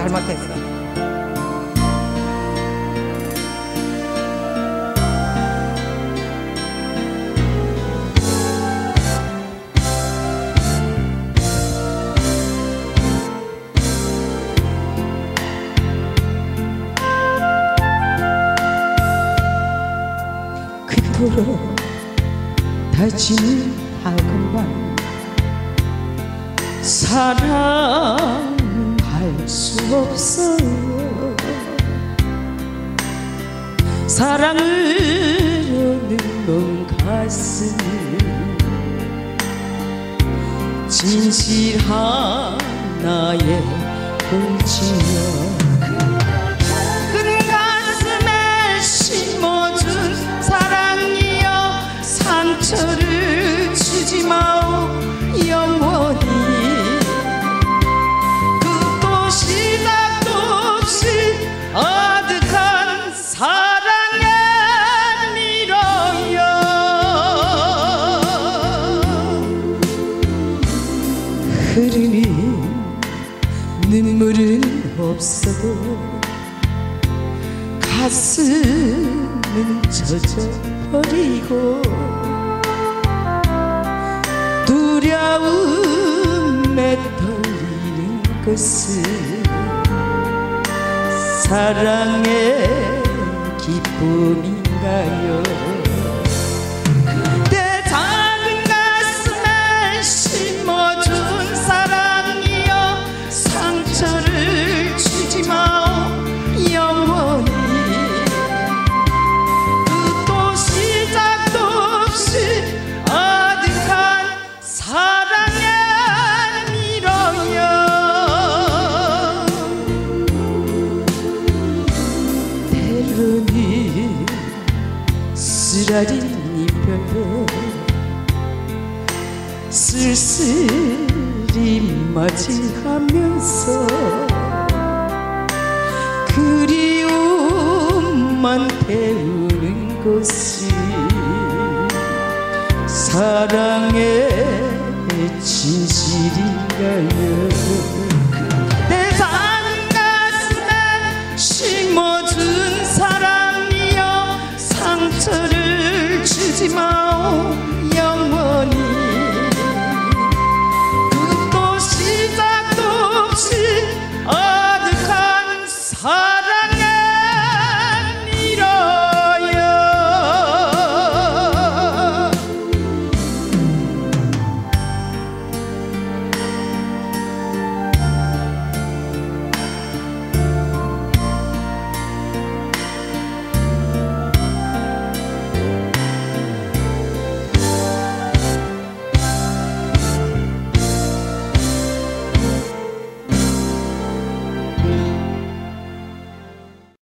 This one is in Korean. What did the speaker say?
잘못했어. 다치는 학원반 사랑 없어요. 사랑을 얻는 가슴 진실한 나의 볼지며 눈물은 없어도 가슴은 젖어버리고 두려움에 떨리는 것은 사랑의 기쁨인 쓰라린 이별로 쓸쓸히 맞이하면서 그리움만 태우는 것이 사랑의 진실인가요